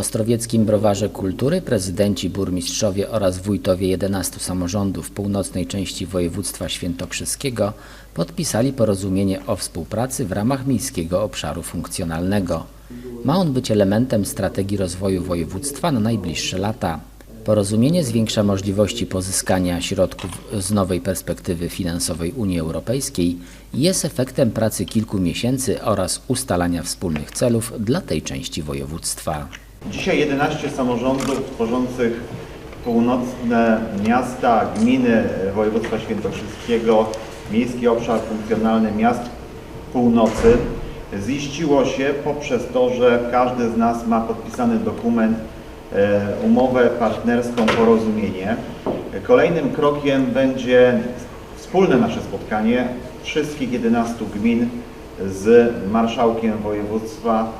Ostrowieckim Browarze Kultury prezydenci, burmistrzowie oraz wójtowie 11 samorządów północnej części województwa świętokrzyskiego podpisali porozumienie o współpracy w ramach Miejskiego Obszaru Funkcjonalnego. Ma on być elementem strategii rozwoju województwa na najbliższe lata. Porozumienie zwiększa możliwości pozyskania środków z nowej perspektywy finansowej Unii Europejskiej i jest efektem pracy kilku miesięcy oraz ustalania wspólnych celów dla tej części województwa. Dzisiaj 11 samorządów tworzących północne miasta, gminy województwa świętokrzyskiego, miejski obszar funkcjonalny miast północy ziściło się poprzez to, że każdy z nas ma podpisany dokument, e, umowę partnerską, porozumienie. Kolejnym krokiem będzie wspólne nasze spotkanie wszystkich 11 gmin z marszałkiem województwa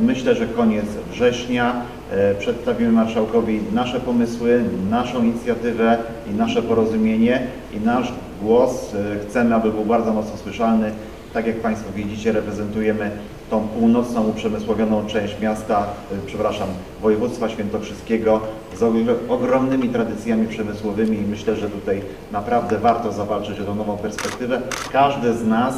Myślę, że koniec września e, przedstawimy marszałkowi nasze pomysły, naszą inicjatywę i nasze porozumienie i nasz głos e, chcemy, aby był bardzo mocno słyszalny. Tak jak Państwo widzicie, reprezentujemy tą północną, uprzemysłowioną część miasta, e, przepraszam, województwa świętokrzyskiego z ogr- ogromnymi tradycjami przemysłowymi i myślę, że tutaj naprawdę warto zawalczyć o tą nową perspektywę. Każdy z nas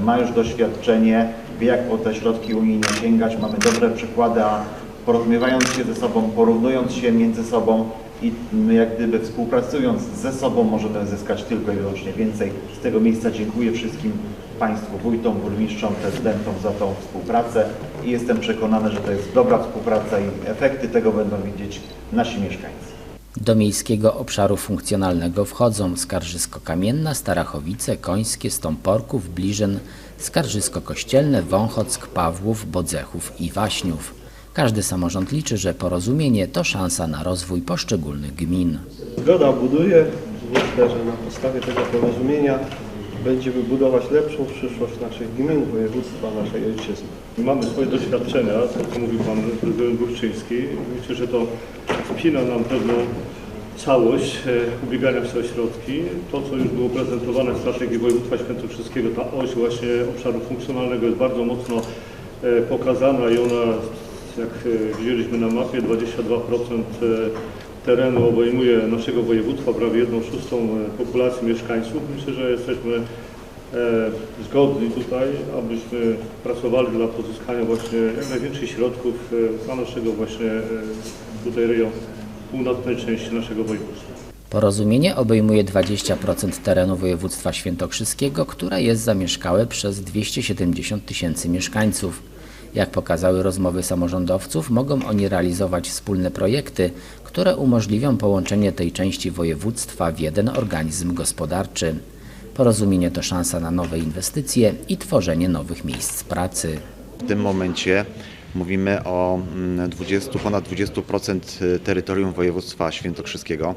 ma już doświadczenie, wie jak po te środki unijne sięgać, mamy dobre przykłady, a porozumiewając się ze sobą, porównując się między sobą i my jak gdyby współpracując ze sobą możemy zyskać tylko i wyłącznie więcej. Z tego miejsca dziękuję wszystkim Państwu, wójtom, burmistrzom, prezydentom za tą współpracę i jestem przekonany, że to jest dobra współpraca i efekty tego będą widzieć nasi mieszkańcy. Do miejskiego obszaru funkcjonalnego wchodzą Skarżysko-Kamienna, Starachowice, Końskie, Stąporków, Bliżyn, Skarżysko-Kościelne, Wąchock, Pawłów, Bodzechów i Waśniów. Każdy samorząd liczy, że porozumienie to szansa na rozwój poszczególnych gmin. Zgoda buduje. Myślę, że na podstawie tego porozumienia będziemy budować lepszą przyszłość naszych gmin, województwa, naszej ojczyzny. Mamy swoje doświadczenia, to co mówił Pan Prezydent Górczyński. Myślę, że to wpina nam pewną całość e, ubiegania się o środki. To, co już było prezentowane w strategii województwa świętokrzyskiego, ta oś właśnie obszaru funkcjonalnego jest bardzo mocno e, pokazana i ona, jak e, widzieliśmy na mapie, 22% e, terenu obejmuje naszego województwa, prawie 1 szóstą populacji mieszkańców. Myślę, że jesteśmy zgodni tutaj, abyśmy pracowali dla pozyskania właśnie jak największych środków dla naszego właśnie tutaj rejonu, północnej części naszego województwa. Porozumienie obejmuje 20% terenu województwa świętokrzyskiego, które jest zamieszkałe przez 270 tysięcy mieszkańców. Jak pokazały rozmowy samorządowców, mogą oni realizować wspólne projekty, które umożliwią połączenie tej części województwa w jeden organizm gospodarczy. Porozumienie to szansa na nowe inwestycje i tworzenie nowych miejsc pracy. W tym momencie mówimy o mm, 20, ponad 20% terytorium województwa świętokrzyskiego.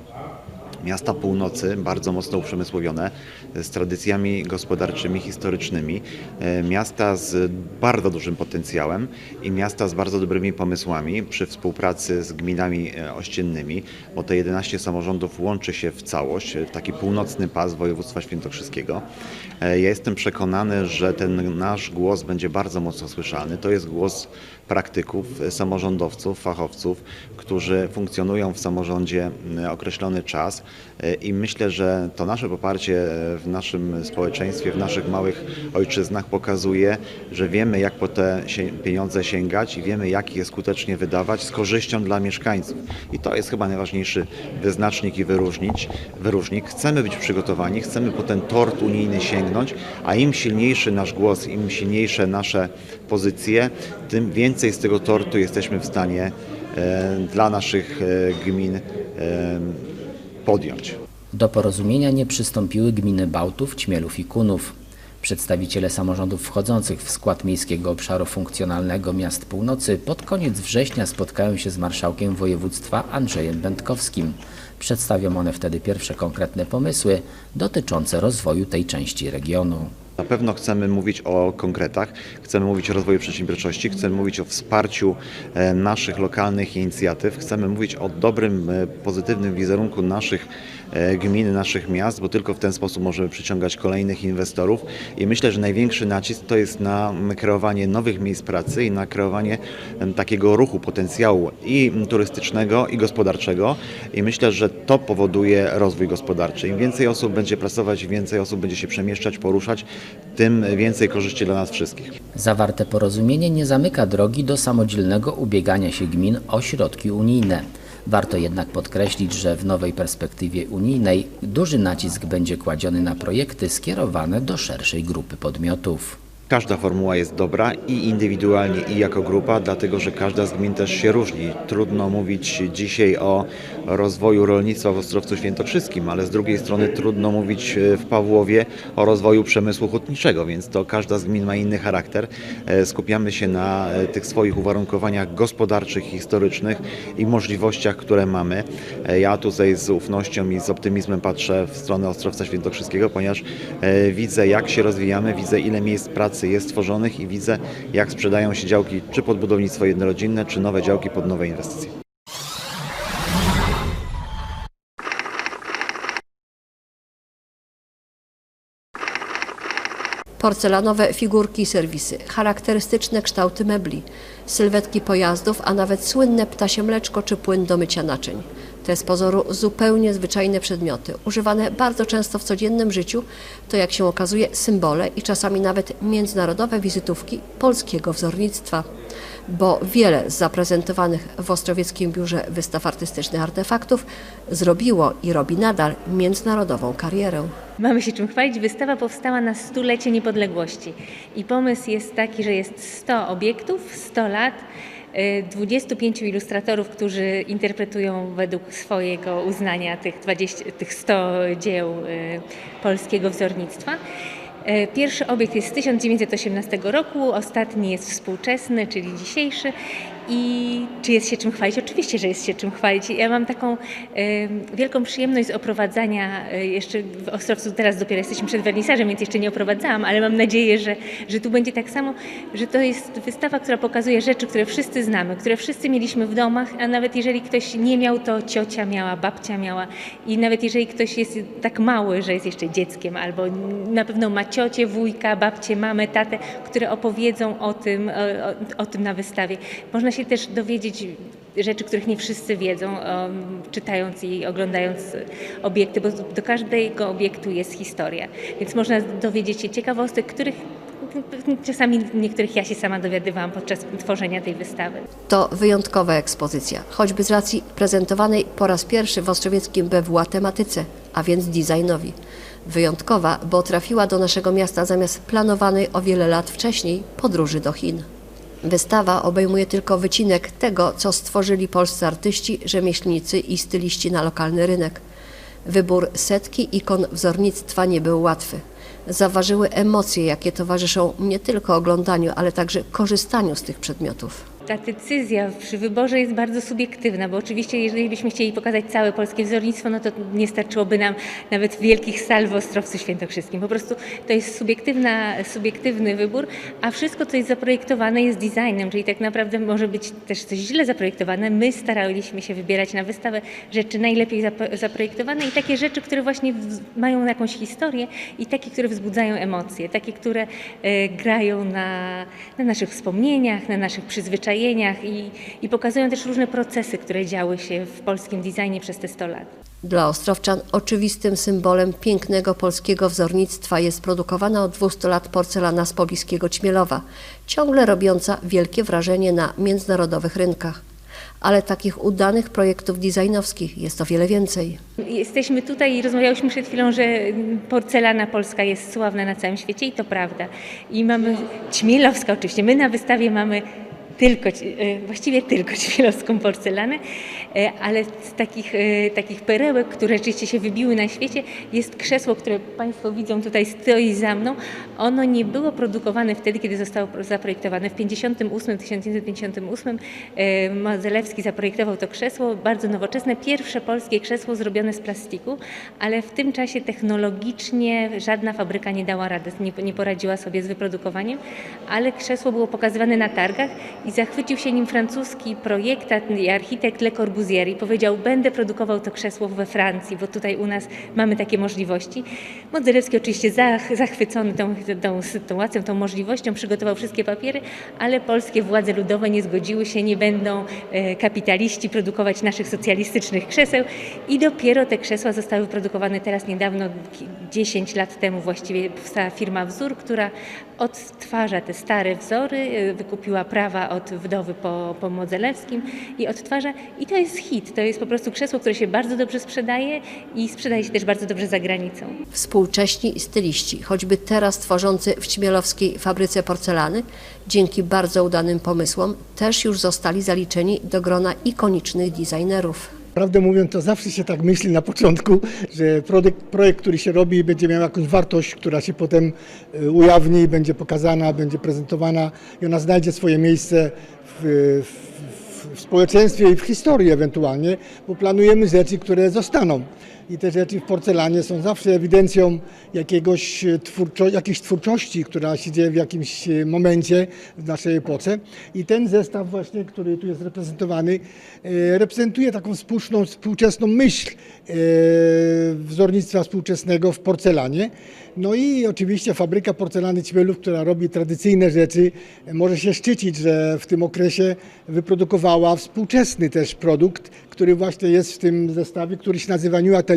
Miasta północy, bardzo mocno uprzemysłowione, z tradycjami gospodarczymi, historycznymi. E, Miasta z bardzo dużym potencjałem i miasta z bardzo dobrymi pomysłami przy współpracy z gminami ościennymi, bo te 11 samorządów łączy się w całość, w taki północny pas województwa świętokrzyskiego. Ja jestem przekonany, że ten nasz głos będzie bardzo mocno słyszalny. To jest głos praktyków, e, samorządowców, fachowców, którzy funkcjonują w samorządzie określony czas e, i myślę, że to nasze poparcie e, w naszym społeczeństwie, w naszych małych ojczyznach pokazuje, że wiemy jak po te pieniądze sięgać i wiemy jak je skutecznie wydawać z korzyścią dla mieszkańców. I to jest chyba najważniejszy wyznacznik i wyróżnić, wyróżnik. Chcemy być przygotowani, chcemy po ten tort unijny sięgnąć, a im silniejszy nasz głos, im silniejsze nasze pozycje, tym więcej z tego tortu jesteśmy w stanie e, dla naszych e, gmin e, podjąć. Do porozumienia nie przystąpiły gminy Bałtów, Ćmielów i Kunów. Przedstawiciele samorządów wchodzących w skład Miejskiego Obszaru Funkcjonalnego Miast Północy pod koniec września spotkają się z marszałkiem województwa Andrzejem Będkowskim. Przedstawią one wtedy pierwsze konkretne pomysły dotyczące rozwoju tej części regionu. Na pewno chcemy mówić o konkretach, chcemy mówić o rozwoju przedsiębiorczości, chcemy mówić o wsparciu e, naszych lokalnych inicjatyw, chcemy mówić o dobrym, e, pozytywnym wizerunku naszych gmin, naszych miast, bo tylko w ten sposób możemy przyciągać kolejnych inwestorów i myślę, że największy nacisk to jest na kreowanie nowych miejsc pracy i na kreowanie takiego ruchu, potencjału i turystycznego i gospodarczego i myślę, że to powoduje rozwój gospodarczy. Im więcej osób będzie pracować, więcej osób będzie się przemieszczać, poruszać, tym więcej korzyści dla nas wszystkich. Zawarte porozumienie nie zamyka drogi do samodzielnego ubiegania się gmin o środki unijne. Warto jednak podkreślić, że w nowej perspektywie unijnej duży nacisk będzie kładziony na projekty skierowane do szerszej grupy podmiotów. Każda formuła jest dobra i indywidualnie, i jako grupa, dlatego że każda z gmin też się różni. Trudno mówić dzisiaj o rozwoju rolnictwa w Ostrowcu Świętokrzyskim, ale z drugiej strony trudno mówić e, w Pawłowie o rozwoju przemysłu hutniczego, więc to każda z gmin ma inny charakter. E, Skupiamy się na e, tych swoich uwarunkowaniach gospodarczych, historycznych i możliwościach, które mamy. Ja tutaj z ufnością i z optymizmem patrzę w stronę Ostrowca Świętokrzyskiego, ponieważ widzę jak się rozwijamy, widzę ile miejsc pracy jest tworzonych i widzę jak sprzedają się działki czy pod budownictwo jednorodzinne, czy nowe działki pod nowe inwestycje. Porcelanowe figurki i serwisy, charakterystyczne kształty mebli, sylwetki pojazdów, a nawet słynne ptasie mleczko czy płyn do mycia naczyń. Te z pozoru zupełnie zwyczajne przedmioty, używane bardzo często w codziennym życiu, to jak się okazuje symbole i czasami nawet międzynarodowe wizytówki polskiego wzornictwa. Bo wiele z zaprezentowanych w Ostrowieckim Biurze Wystaw Artystycznych artefaktów zrobiło i robi nadal międzynarodową karierę. Mamy się czym chwalić. Wystawa powstała na stulecie niepodległości i pomysł jest taki, że jest 100 obiektów, 100 lat, 25 ilustratorów, którzy interpretują według swojego uznania tych, 20, tych 100 dzieł y, polskiego wzornictwa. Y, Pierwszy obiekt jest z 1918 roku, ostatni jest współczesny, czyli dzisiejszy. I czy jest się czym chwalić? Oczywiście, że jest się czym chwalić. Ja mam taką wielką przyjemność z oprowadzania, y, jeszcze w Ostrowcu teraz dopiero jesteśmy przed wernisażem, więc jeszcze nie oprowadzałam, ale mam nadzieję, że, że tu będzie tak samo, że to jest wystawa, która pokazuje rzeczy, które wszyscy znamy, które wszyscy mieliśmy w domach, a nawet jeżeli ktoś nie miał, to ciocia miała, babcia miała i nawet jeżeli ktoś jest tak mały, że jest jeszcze dzieckiem, albo na pewno ma ciocię, wujka, babcię, mamę, tatę, które opowiedzą o tym, o, o tym na wystawie. Można się też dowiedzieć rzeczy, których nie wszyscy wiedzą, czytając i oglądając obiekty, bo do każdego obiektu jest historia. Więc można dowiedzieć się ciekawostek, których czasami niektórych ja się sama dowiadywałam podczas tworzenia tej wystawy. To wyjątkowa ekspozycja, choćby z racji prezentowanej po raz pierwszy w ostrowieckim BWA tematyce, a więc designowi. Wyjątkowa, bo trafiła do naszego miasta zamiast planowanej o wiele lat wcześniej podróży do Chin. Wystawa obejmuje tylko wycinek tego, co stworzyli polscy artyści, rzemieślnicy i styliści na lokalny rynek. Wybór setki ikon wzornictwa nie był łatwy. Zaważyły emocje, jakie towarzyszą nie tylko oglądaniu, ale także korzystaniu z tych przedmiotów. Ta decyzja przy wyborze jest bardzo subiektywna, bo oczywiście jeżeli byśmy chcieli pokazać całe polskie wzornictwo, no to nie starczyłoby nam nawet wielkich sal w Ostrowcu Świętokrzyskim. Po prostu to jest subiektywna, subiektywny wybór, a wszystko, co jest zaprojektowane jest designem, czyli tak naprawdę może być też coś źle zaprojektowane. My staraliśmy się wybierać na wystawę rzeczy najlepiej zap- zaprojektowane i takie rzeczy, które właśnie mają jakąś historię i takie, które wzbudzają emocje, takie, które e, grają na, na naszych wspomnieniach, na naszych przyzwyczajeniach i, i pokazują też różne procesy, które działy się w polskim designie przez te 100 lat. Dla Ostrowczan oczywistym symbolem pięknego polskiego wzornictwa jest produkowana od 200 lat porcelana z pobliskiego Ćmielowa, ciągle robiąca wielkie wrażenie na międzynarodowych rynkach. Ale takich udanych projektów designowskich jest o wiele więcej. Jesteśmy tutaj i rozmawiałyśmy przed chwilą, że porcelana polska jest sławna na całym świecie i to prawda. I mamy ćmielowska oczywiście. My na wystawie mamy tylko, e, właściwie tylko ćmielowską porcelanę, e, ale z takich, e, takich perełek, które rzeczywiście się wybiły na świecie, jest krzesło, które Państwo widzą tutaj stoi za mną. Ono nie było produkowane wtedy, kiedy zostało zaprojektowane. W 58, 1958 e, Modzelewski zaprojektował to krzesło, bardzo nowoczesne, pierwsze polskie krzesło zrobione z plastiku, ale w tym czasie technologicznie żadna fabryka nie dała rady, nie poradziła sobie z wyprodukowaniem, ale krzesło było pokazywane na targach i zachwycił się nim francuski projektant i architekt Le Corbusier i powiedział, będę produkował to krzesło we Francji, bo tutaj u nas mamy takie możliwości. Modzelewski oczywiście zach, zachwycony tą, tą sytuacją, tą możliwością, przygotował wszystkie papiery, ale polskie władze ludowe nie zgodziły się, nie będą e, kapitaliści produkować naszych socjalistycznych krzeseł i dopiero te krzesła zostały produkowane teraz niedawno, ki- 10 lat temu właściwie powstała firma Wzór, która odtwarza te stare wzory, e, wykupiła prawa od wdowy po, po Modzelewskim i odtwarza i to jest hit, to jest po prostu krzesło, które się bardzo dobrze sprzedaje i sprzedaje się też bardzo dobrze za granicą. Współcześni styliści, choćby teraz tworzący w Ćmielowskiej fabryce porcelany, dzięki bardzo udanym pomysłom, też już zostali zaliczeni do grona ikonicznych designerów. Prawdę mówiąc, to zawsze się tak myśli na początku, że projekt, projekt, który się robi, będzie miał jakąś wartość, która się potem y, ujawni, będzie pokazana, będzie prezentowana i ona znajdzie swoje miejsce w, w, w społeczeństwie i w historii ewentualnie, bo planujemy rzeczy, które zostaną. I te rzeczy w porcelanie są zawsze ewidencją jakiegoś twórczo, jakiejś twórczości, która się dzieje w jakimś momencie w naszej epoce. I ten zestaw właśnie, który tu jest reprezentowany, e, reprezentuje taką współczesną, współczesną myśl e, wzornictwa współczesnego w porcelanie. No i oczywiście fabryka porcelany Ćmielów, która robi tradycyjne rzeczy, może się szczycić, że w tym okresie wyprodukowała współczesny też produkt, który właśnie jest w tym zestawie, który się nazywa New Atelier,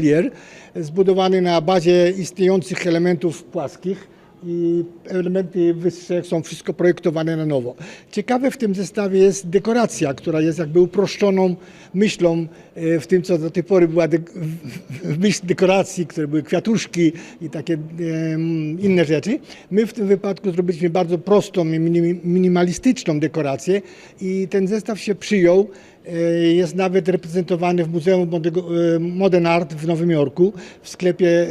zbudowany na bazie istniejących elementów płaskich i elementy wyższe są wszystko projektowane na nowo. Ciekawe w tym zestawie jest dekoracja, która jest jakby uproszczoną myślą e, w tym, co do tej pory była de- myśl dekoracji, które były kwiatuszki i takie inne rzeczy. My w tym wypadku zrobiliśmy bardzo prostą i minim- minimalistyczną dekorację i ten zestaw się przyjął. E, Jest nawet reprezentowany w Muzeum e, Modern Art w Nowym Jorku. W sklepie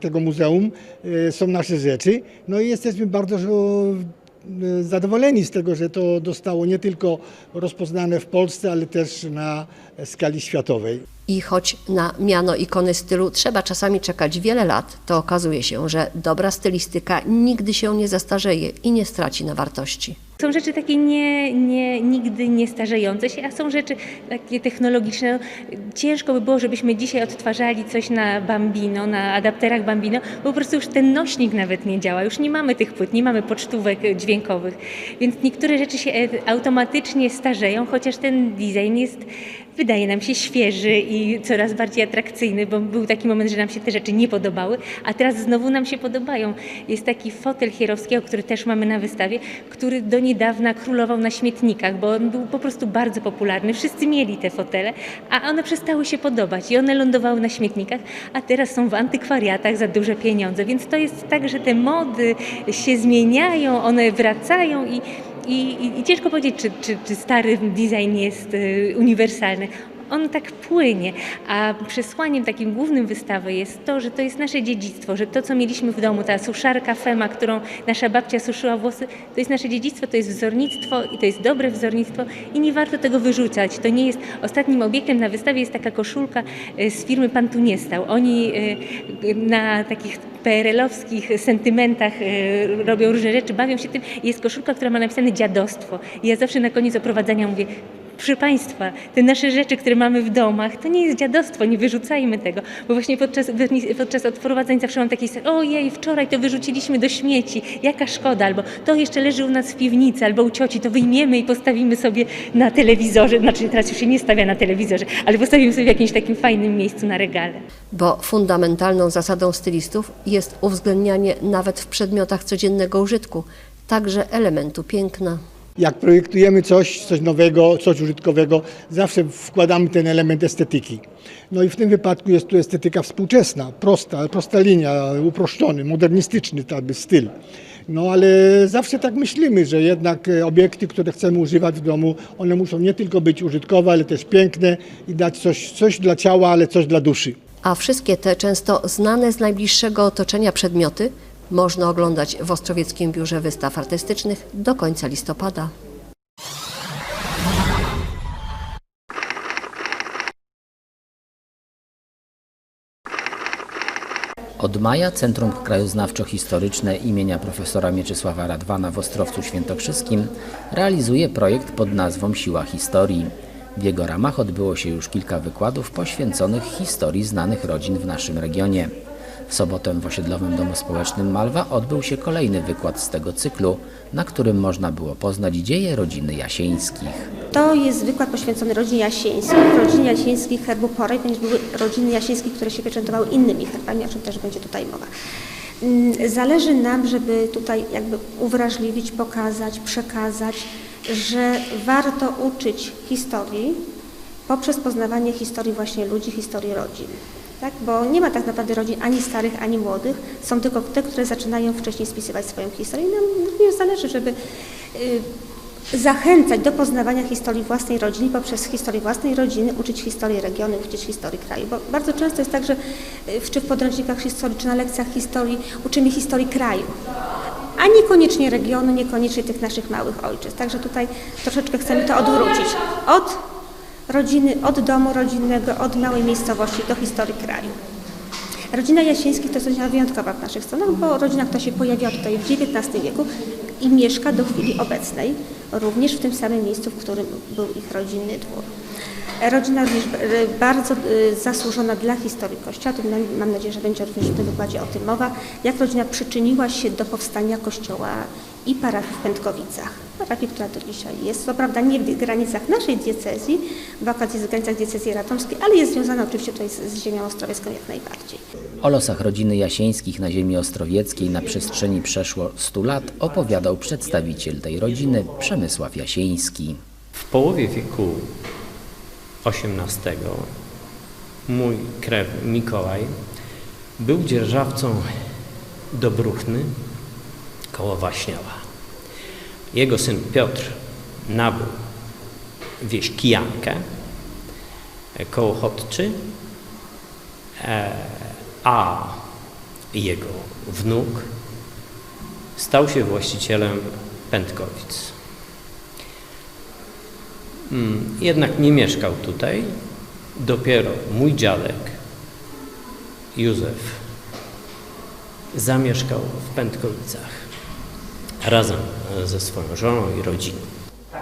tego muzeum są nasze rzeczy. No i jesteśmy bardzo e, zadowoleni z tego, że to zostało nie tylko rozpoznane w Polsce, ale też na skali światowej. I choć na miano ikony stylu trzeba czasami czekać wiele lat, to okazuje się, że dobra stylistyka nigdy się nie zastarzeje i nie straci na wartości. Są rzeczy takie nie, nie, nigdy nie starzejące się, a są rzeczy takie technologiczne. Ciężko by było, żebyśmy dzisiaj odtwarzali coś na Bambino, na adapterach Bambino, bo po prostu już ten nośnik nawet nie działa. Już nie mamy tych płyt, nie mamy pocztówek dźwiękowych. Więc niektóre rzeczy się e, automatycznie starzeją, chociaż ten design jest, wydaje nam się, świeży i coraz bardziej atrakcyjny, bo był taki moment, że nam się te rzeczy nie podobały, a teraz znowu nam się podobają. Jest taki fotel Hierowskiego, który też mamy na wystawie, który do niedawna królował na śmietnikach, bo on był po prostu bardzo popularny. Wszyscy mieli te fotele, a one przestały się podobać i one lądowały na śmietnikach, a teraz są w antykwariatach za duże pieniądze. Więc to jest tak, że te mody się zmieniają, one wracają i i, i, I ciężko powiedzieć, czy, czy, czy stary design jest y, uniwersalny. On tak płynie, a przesłaniem takim głównym wystawy jest to, że to jest nasze dziedzictwo, że to, co mieliśmy w domu, ta suszarka Fema, którą nasza babcia suszyła włosy, to jest nasze dziedzictwo, to jest wzornictwo i to jest dobre wzornictwo i nie warto tego wyrzucać. To nie jest, ostatnim obiektem na wystawie jest taka koszulka y, z firmy Pan tu nie stał. Oni y, na takich PRL-owskich sentymentach y, robią różne rzeczy, bawią się tym. Jest koszulka, która ma napisane dziadostwo. I ja zawsze na koniec oprowadzania mówię, proszę Państwa, te nasze rzeczy, które mamy w domach, to nie jest dziadostwo, nie wyrzucajmy tego. Bo właśnie podczas, podczas odprowadzeń zawsze mam takie, ojej, wczoraj to wyrzuciliśmy do śmieci, jaka szkoda, albo to jeszcze leży u nas w piwnicy, albo u cioci, to wyjmiemy i postawimy sobie na telewizorze, znaczy teraz już się nie stawia na telewizorze, ale postawimy sobie w jakimś takim fajnym miejscu na regale. Bo fundamentalną zasadą stylistów jest uwzględnianie nawet w przedmiotach codziennego użytku także elementu piękna. Jak projektujemy coś, coś nowego, coś użytkowego, zawsze wkładamy ten element estetyki. No i w tym wypadku jest tu estetyka współczesna, prosta, prosta linia, uproszczony, modernistyczny tak styl. No ale zawsze tak myślimy, że jednak e, obiekty, które chcemy używać w domu, one muszą nie tylko być użytkowe, ale też piękne i dać coś, coś dla ciała, ale coś dla duszy. A wszystkie te często znane z najbliższego otoczenia przedmioty można oglądać w Ostrowieckim Biurze Wystaw Artystycznych do końca listopada. Od maja Centrum Krajoznawczo-Historyczne imienia profesora Mieczysława Radwana w Ostrowcu Świętokrzyskim realizuje projekt pod nazwą Siła Historii. W jego ramach odbyło się już kilka wykładów poświęconych historii znanych rodzin w naszym regionie. Sobotę w osiedlowym domu społecznym Malwa odbył się kolejny wykład z tego cyklu, na którym można było poznać dzieje rodziny Jasieńskich. To jest wykład poświęcony rodzinie jasieńskiej. Rodzinie jasieńskiej herbu Porej, ponieważ były rodziny jasieńskich, które się pieczętowały innymi herbami, o czym też będzie tutaj mowa. Mm, Zależy nam, żeby tutaj jakby uwrażliwić, pokazać, przekazać, że warto uczyć historii poprzez poznawanie historii właśnie ludzi, historii rodzin. Tak? Bo nie ma tak naprawdę rodzin ani starych, ani młodych. Są tylko te, które zaczynają wcześniej spisywać swoją historię. I nam również zależy, żeby y, zachęcać do poznawania historii własnej rodziny, poprzez historię własnej rodziny uczyć historii regionu, uczyć historii kraju. Bo bardzo często jest tak, że y, w- czy w podręcznikach historii, czy na lekcjach historii uczymy historii kraju, a niekoniecznie regionu, niekoniecznie tych naszych małych ojczyzn. Także tutaj troszeczkę chcemy to odwrócić. Od rodziny, od domu rodzinnego, od małej miejscowości do historii kraju. Rodzina Jasieńskich to jest rodzina wyjątkowa w naszych stronach, bo rodzina, która się pojawiła tutaj w XIX wieku i mieszka do chwili obecnej, również w tym samym miejscu, w którym był ich rodzinny dwór. Rodzina również e, bardzo e, zasłużona dla historii Kościoła, mam nadzieję, że będzie również w tym wykładzie o tym mowa, jak rodzina przyczyniła się do powstania Kościoła i parafii w Pętkowicach. Parafii, która do dzisiaj jest, co prawda nie w granicach naszej diecezji, akurat jest w granicach diecezji ratomskiej, ale jest związana oczywiście tutaj z, z ziemią ostrowiecką jak najbardziej. O losach rodziny Jasieńskich na ziemi ostrowieckiej na przestrzeni przeszło 100 lat opowiadał przedstawiciel tej rodziny Przemysław Jasieński. W połowie wieku XVIII mój krewny Mikołaj był dzierżawcą Dobruchny koło Waśniowa. Jego syn Piotr nabył wieś Kijankę e, koło Chodczy, e, a jego wnuk stał się właścicielem Pętkowic. Mm, Jednak nie mieszkał tutaj. Dopiero mój dziadek Józef zamieszkał w Pętkowicach razem e, ze swoją żoną i rodziną.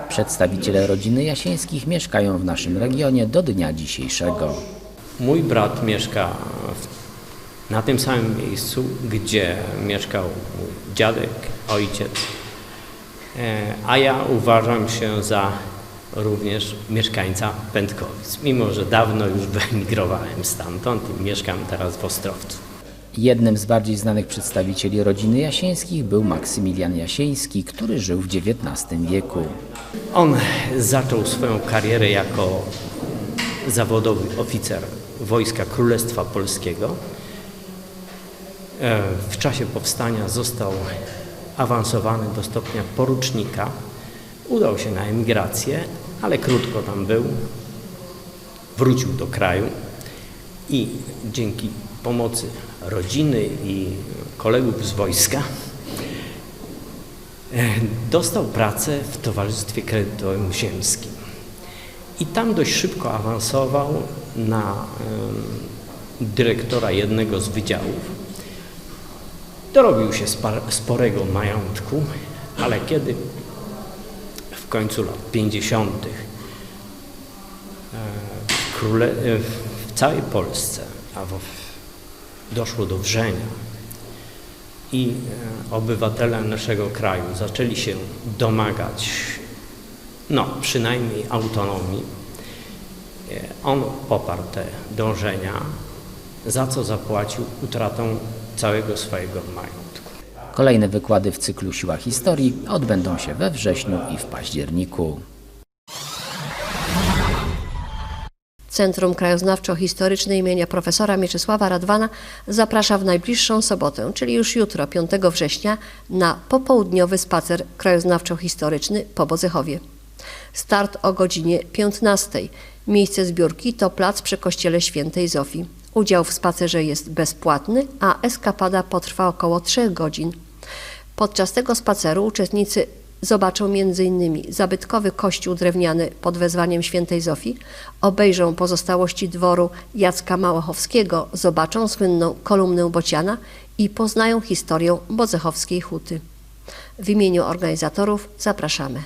Przedstawiciele rodziny Jasieńskich mieszkają w naszym regionie do dnia dzisiejszego. Mój brat mieszka na tym samym miejscu, gdzie mieszkał mój dziadek, ojciec, e, a ja uważam się za również mieszkańca Pętkowic, mimo że dawno już wyemigrowałem stamtąd i mieszkam teraz w Ostrowcu. Jednym z bardziej znanych przedstawicieli rodziny Jasieńskich był Maksymilian Jasieński, który żył w XIX wieku. On zaczął swoją karierę jako zawodowy oficer Wojska Królestwa Polskiego. E, W czasie powstania został awansowany do stopnia porucznika. Udał się na emigrację, ale krótko tam był. Wrócił do kraju i dzięki pomocy rodziny i kolegów z wojska E, Dostał pracę w Towarzystwie Kredytowym Ziemskim. I tam dość szybko awansował na dyrektora jednego z wydziałów. Dorobił się sporego majątku, ale kiedy w końcu lat 50. e, e, w całej Polsce a w, doszło do wrzenia i e, obywatele naszego kraju zaczęli się domagać, no przynajmniej autonomii, e, on poparł te dążenia, za co zapłacił utratą całego swojego majątku. Kolejne wykłady w cyklu Siła Historii odbędą się we wrześniu i w październiku. Centrum Krajoznawczo-Historyczne imienia profesora Mieczysława Radwana zaprasza w najbliższą sobotę, czyli już jutro, 5 września, na popołudniowy spacer krajoznawczo-historyczny po Bodzechowie. Start o godzinie 15. Miejsce zbiórki to plac przy kościele świętej Zofii. Udział w spacerze jest bezpłatny, a eskapada potrwa około 3 godzin. Podczas tego spaceru uczestnicy Zobaczą m.in. zabytkowy kościół drewniany pod wezwaniem świętej Zofii, obejrzą pozostałości dworu Jacka Małochowskiego, zobaczą słynną kolumnę Bociana i poznają historię Bodzechowskiej Huty. W imieniu organizatorów zapraszamy.